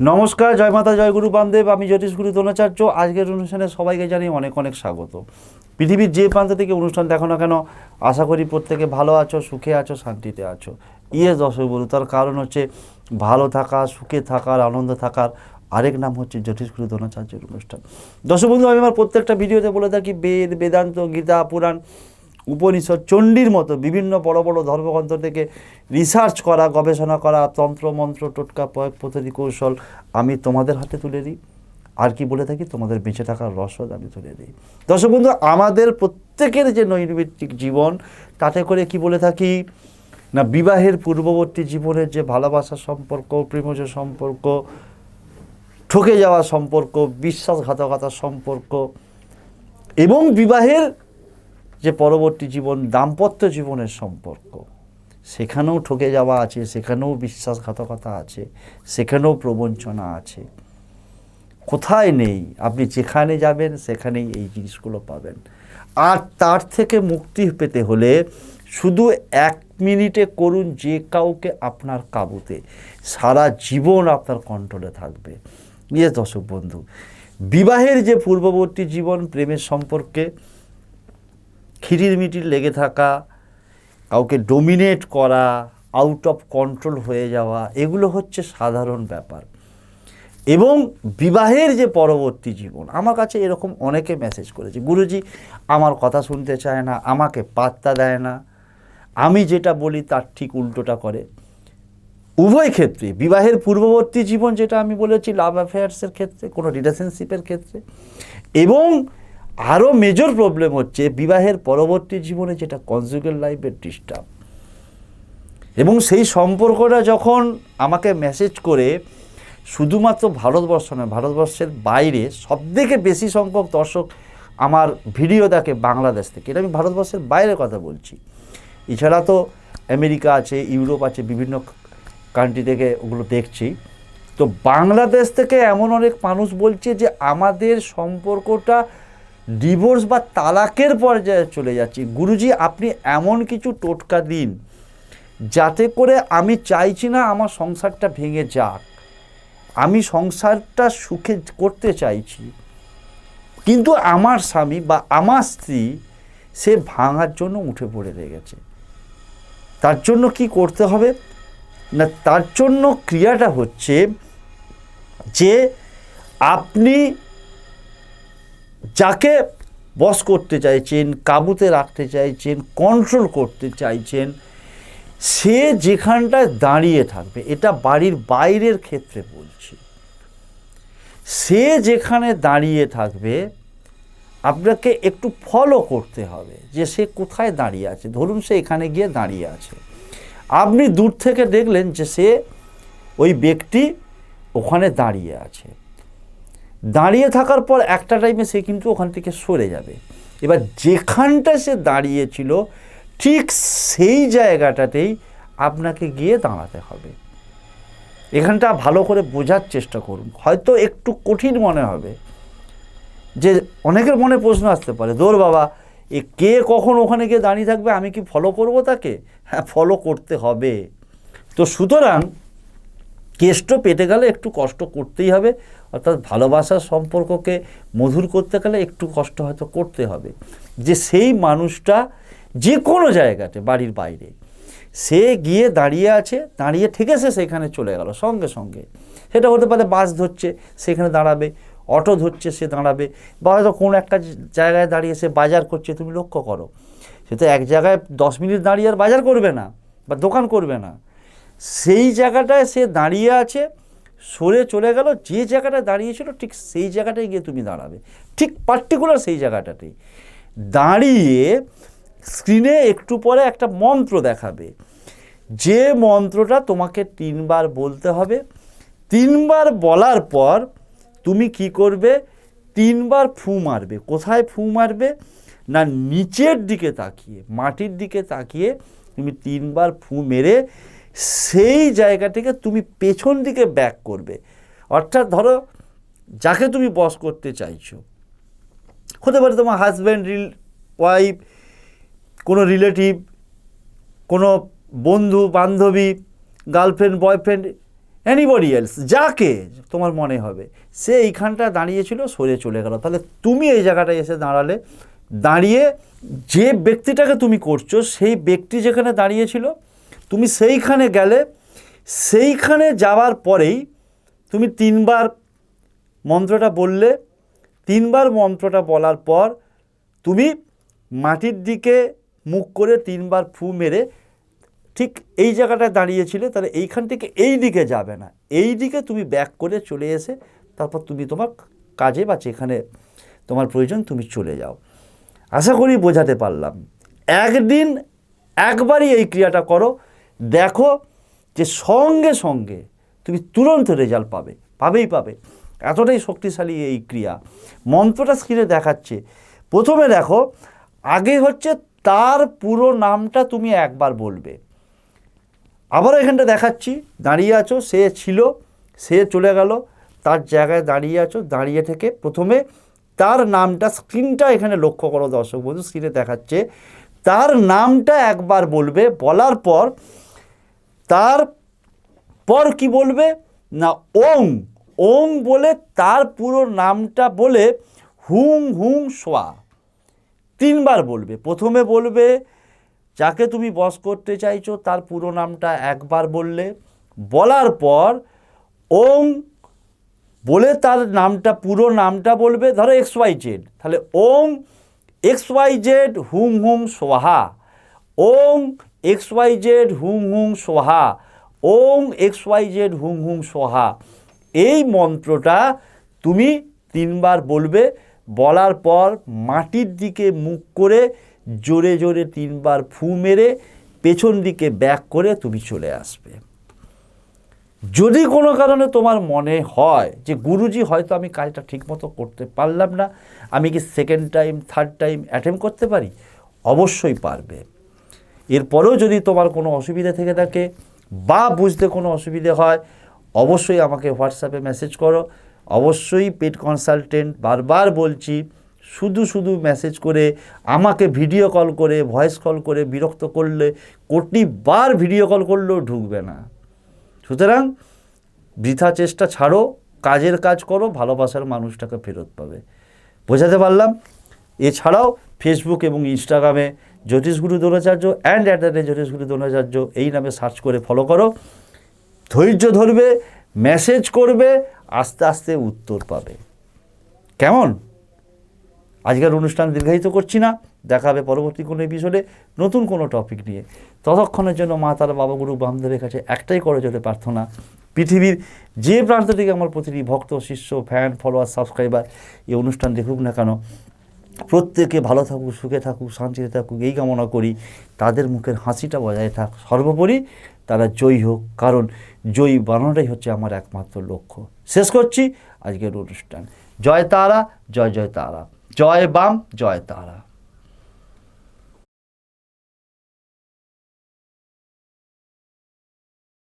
নমস্কার, জয় মাতা, জয় গুরু বামদেব, আমি জ্যোতিষ গুরু দ্রোণাচার্য। আজকের অনুষ্ঠানে সবাইকে জানিয়ে অনেক অনেক স্বাগত। পৃথিবীর যে প্রান্ত থেকে অনুষ্ঠান দেখো না কেন, আশা করি প্রত্যেকে ভালো আছো, সুখে আছো, শান্তিতে আছো। ইয়ে দর্শক বলু তার কারণ হচ্ছে ভালো থাকা, সুখে থাকার, আনন্দ থাকার আরেক নাম হচ্ছে জ্যোতিষ গুরু দ্রোণাচার্যের অনুষ্ঠান। দর্শক বন্ধু, আমি আমার প্রত্যেকটা ভিডিওতে বলে থাকি, বেদ, বেদান্ত, গীতা, পুরাণ উপনিষদ চণ্ডীর মতো বিভিন্ন বড় বড় ধর্মগ্রন্থ থেকে রিসার্চ করা, গবেষণা করা, তন্ত্র, মন্ত্র, টোটকা, প্রয়োগ, পদ্ধতি, কৌশল আমি তোমাদের হাতে তুলে দিই। আর কি বলে থাকি? তোমাদের বেঁচে থাকার রসদ আমি তুলে দিই। দর্শক বন্ধু, আমাদের প্রত্যেকের যে নৈর্বৃত্তিক জীবন, তাতে করে কি বলে থাকি? না, বিবাহের পূর্ববর্তী জীবনের যে ভালোবাসার সম্পর্ক, প্রেমজ সম্পর্ক, ঠকে যাওয়া সম্পর্ক বিশ্বাসঘাতকতার সম্পর্ক এবং বিবাহের যে পরবর্তী জীবন, দাম্পত্য জীবনের সম্পর্ক। সেখানেও ঠকে যাওয়া আছে, সেখানেও বিশ্বাসঘাতকতা আছে, সেখানেও প্রবঞ্চনা আছে। কোথায় নেই? আপনি যেখানে যাবেন, সেখানেই এই জিনিসগুলো পাবেন। আর তার থেকে মুক্তি পেতে হলে শুধু এক মিনিটে করুন যে কাউকে আপনার কাবুতে। সারা জীবন আপনার কন্ট্রোলে থাকবে। ইয়ে দর্শক বন্ধু, বিবাহের যে পূর্ববর্তী জীবন, প্রেমের সম্পর্কে খিটির মিটির লেগে থাকা, কাউকে ডোমিনেট করা আউট অফ কন্ট্রোল হয়ে যাওয়া, এগুলো হচ্ছে সাধারণ ব্যাপার। এবং বিবাহের যে পরবর্তী জীবন, আমার কাছে এরকম অনেকে মেসেজ করেছে, গুরুজি, আমার কথা শুনতে চায় না, আমাকে পাত্তা দেয় না। আমি যেটা বলি তার ঠিক উল্টোটা করে। উভয় ক্ষেত্রে, বিবাহের পূর্ববর্তী জীবন যেটা আমি বলেছি লাভ অ্যাফেয়ার্সের ক্ষেত্রে, কোনো রিলেশনশিপের ক্ষেত্রে। এবং আরও মেজর প্রবলেম হচ্ছে বিবাহের পরবর্তী জীবনে যেটা কনজুগেল লাইফের ডিস্টার্ব এবং সেই সম্পর্কটা যখন আমাকে মেসেজ করে, শুধুমাত্র ভারতবর্ষ নয়, ভারতবর্ষের বাইরে সবথেকে বেশি সংখ্যক দর্শক আমার ভিডিও দেখে বাংলাদেশ থেকে। এটা আমি ভারতবর্ষের বাইরে কথা বলছি। এছাড়া তো আমেরিকা আছে, ইউরোপ আছে, বিভিন্ন কান্ট্রি থেকে ওগুলো দেখছি। তো বাংলাদেশ থেকে এমন অনেক মানুষ বলছে যে আমাদের সম্পর্কটা ডিভোর্স বা তালাকের পর্যায়ে চলে যাচ্ছে। গুরুজি, আপনি এমন কিছু টোটকা দিন যাতে করে আমি চাইছি না আমার সংসারটা ভেঙে যাক। আমি সংসারটা সুখে করতে চাইছি। কিন্তু আমার স্বামী বা আমার স্ত্রী সে ভাঙার জন্য উঠে পড়ে লেগেছে। তার জন্য কি করতে হবে? না, তার জন্য ক্রিয়াটা হচ্ছে যে আপনি যাকে বস করতে চাইছেন, কাবুতে রাখতে চাইছেন কন্ট্রোল করতে চাইছেন, সে যেখানটায় দাঁড়িয়ে থাকবে, এটা বাড়ির বাইরের ক্ষেত্রে বলছি। সে যেখানে দাঁড়িয়ে থাকবে, আপনাকে একটু ফলো করতে হবে যে সে কোথায় দাঁড়িয়ে আছে। ধরুন সে এখানে গিয়ে দাঁড়িয়ে আছে। আপনি দূর থেকে দেখলেন যে সে ওই ব্যক্তি ওখানে দাঁড়িয়ে আছে। দাঁড়িয়ে থাকার পর একটা টাইমে সে কিন্তু ওখান থেকে সরে যাবে। এবার যেখানটা সে দাঁড়িয়েছিল, ঠিক সেই জায়গাটাতেই আপনাকে গিয়ে দাঁড়াতে হবে। এখানটা ভালো করে বোঝার চেষ্টা করুন। হয়তো একটু কঠিন মনে হবে। যে অনেকের মনে প্রশ্ন আসতে পারে, দৌড় বাবা, এ কে কখন ওখানে গিয়ে দাঁড়িয়ে থাকবে? আমি কি ফলো করব তাকে? হ্যাঁ ফলো করতে হবে। তো সুতরাং কেষ্ট পেতে গেলে একটু কষ্ট করতেই হবে। অর্থাৎ ভালোবাসার সম্পর্ককে মধুর করতে গেলে একটু কষ্ট হয়তো করতে হবে। যে সেই মানুষটা যে কোনো জায়গাতে, বাড়ির বাইরে, সে গিয়ে দাঁড়িয়ে আছে, দাঁড়িয়ে থেকে সে সেখানে চলে গেল সঙ্গে সঙ্গে। সেটা হতে পারে বাস ধরছে, সেখানে দাঁড়াবে, অটো ধরছে, সে দাঁড়াবে, বা হয়তো কোনো একটা জায়গায় দাঁড়িয়ে সে বাজার করছে, তুমি লক্ষ্য করো। সে তো এক জায়গায় দশ মিনিট দাঁড়িয়ে আর বাজার করবে না, বা দোকান করবে না। সেই জায়গাটায় সে দাঁড়িয়ে আছে সরে চলে গেল, যে জায়গাটা দাঁড়িয়েছিল ঠিক সেই জায়গাটায় গিয়ে তুমি দাঁড়াবে। ঠিক পার্টিকুলার সেই জায়গাটাতেই। দাঁড়িয়ে স্ক্রিনে একটু পরে একটা মন্ত্র দেখাবে। যে মন্ত্রটা তোমাকে তিনবার বলতে হবে। তিনবার বলার পর তুমি কি করবে? তিনবার ফু মারবে। কোথায় ফু মারবে? না, নিচের দিকে তাকিয়ে, মাটির দিকে তাকিয়ে তুমি তিনবার ফু মেরে সেই জায়গাটিকে তুমি পেছন দিকে ব্যাক করবে। অর্থাৎ ধরো, যাকে তুমি বস করতে চাইছো। হতে পারে তোমার হাজব্যান্ড রিল ওয়াইফ কোনো রিলেটিভ কোনো বন্ধু, বান্ধবী গার্লফ্রেন্ড বয়ফ্রেন্ড অ্যানিবডি এলস যাকে তোমার মনে হবে। সে এইখানটা দাঁড়িয়েছিল, সরে চলে গেল। তাহলে তুমি এই জায়গাটায় এসে দাঁড়ালে, দাঁড়িয়ে যে ব্যক্তিটাকে তুমি করছ, সেই ব্যক্তি যেখানে দাঁড়িয়েছিল তুমি সেইখানে গেলে, সেইখানে যাওয়ার পরেই তুমি তিনবার মন্ত্রটা বললে, তিনবার মন্ত্রটা বলার পর তুমি মাটির দিকে মুখ করে তিনবার ফু মেরে ঠিক এই জায়গাটায় দাঁড়িয়েছিলে, তাহলে এইখান থেকে এই দিকে যাবে না। এই দিকে তুমি ব্যাক করে চলে এসে তারপর তুমি তোমার কাজে বা যেখানে তোমার প্রয়োজন তুমি চলে যাও। আশা করি বোঝাতে পারলাম। একদিন একবারই এই ক্রিয়াটা করো দেখো যে সঙ্গে সঙ্গে তুমি তুরন্ত রেজাল্ট পাবে, পাবেই পাবে। এতটাই শক্তিশালী এই ক্রিয়া। মন্ত্রটা স্ক্রিনে দেখাচ্ছে। প্রথমে দেখো, আগে হচ্ছে তার পুরো নামটা তুমি একবার বলবে। আবার এখানটা দেখাচ্ছি, দাঁড়িয়ে আছো, সে ছিল, সে চলে গেল, তার জায়গায় দাঁড়িয়ে আছো, দাঁড়িয়ে থেকে প্রথমে তার নামটা স্ক্রিনটা এখানে লক্ষ্য করো দর্শক বন্ধু, স্ক্রিনে দেখাচ্ছে। তার নামটা একবার বলবে, বলার পর তার পর কি বলবে? না, ওং। ওং বলে তার পুরো নামটা বলে হুং হুং সোয়া। তিনবার বলবে। প্রথমে বলবে, যাকে তুমি বস করতে চাইছো, তার পুরো নামটা একবার বললে। বলার পর ওং বলে তার নামটা, পুরো নামটা বলবে, ধরো এক্স ওয়াই জেড তাহলে ওং এক্স ওয়াই জেড হুং হুম সোহা ওং এক্স ওয়াই জেড হুং হুং সোহা। ওং এক্স ওয়াই জেড হুং হুং সোহা। এই মন্ত্রটা তুমি তিনবার বলবে, বলার পর মাটির দিকে মুখ করে জোরে জোরে তিনবার ফু মেরে পেছন দিকে ব্যাক করে তুমি চলে আসবে। যদি কোনো কারণে তোমার মনে হয় যে গুরুজি হয়তো আমি কাজটা ঠিকমতো করতে পারলাম না, আমি কি second time third time attempt করতে পারি? অবশ্যই পারবে। এরপরেও যদি তোমার কোনো অসুবিধা থেকে থাকে বা বুঝতে কোনো অসুবিধে হয়, অবশ্যই আমাকে হোয়াটসঅ্যাপে মেসেজ করো। অবশ্যই পেড কনসালটেন্ট বারবার বলছি, শুধু শুধু মেসেজ করে, আমাকে ভিডিও কল করে ভয়েস কল করে বিরক্ত করলে কোটিবার ভিডিও কল করলেও ঢুকবে না। সুতরাং বৃথা চেষ্টা ছাড়ো, কাজের কাজ করো, ভালোবাসার মানুষটাকে ফেরত পাবে। বোঝাতে পারলাম? এছাড়াও ফেসবুক এবং ইনস্টাগ্রামে Jyotishguru Dronacharya and at the Jyotishguru Dronacharya এই নামে সার্চ করে ফলো করো। ধৈর্য ধরবে মেসেজ করবে, আস্তে আস্তে উত্তর পাবে। কেমন? আজকের অনুষ্ঠান দীর্ঘায়িত করছি না, দেখা হবে পরবর্তী কোনো এপিসোডে নতুন কোনো টপিক নিয়ে। ততক্ষণের জন্য মা তার বাবা গুরু বামদেবের কাছে একটাই করে চলে প্রার্থনা, পৃথিবীর যে প্রান্ত থেকে আমার প্রতিটি ভক্ত, শিষ্য ফ্যান ফলোয়ার সাবস্ক্রাইবার এই অনুষ্ঠান দেখুক না কেন প্রত্যেকে ভালো থাকুক, সুখে থাকুক, শান্তিতে থাকুক, এই কামনা করি। তাদের মুখের হাসিটা বজায় থাক। সর্বোপরি তারা জয়ী হোক। কারণ জয়ী বানানোটাই হচ্ছে আমার একমাত্র লক্ষ্য। শেষ করছি আজকের অনুষ্ঠান। জয় তারা, জয় জয় তারা। জয় বাম, জয় তারা।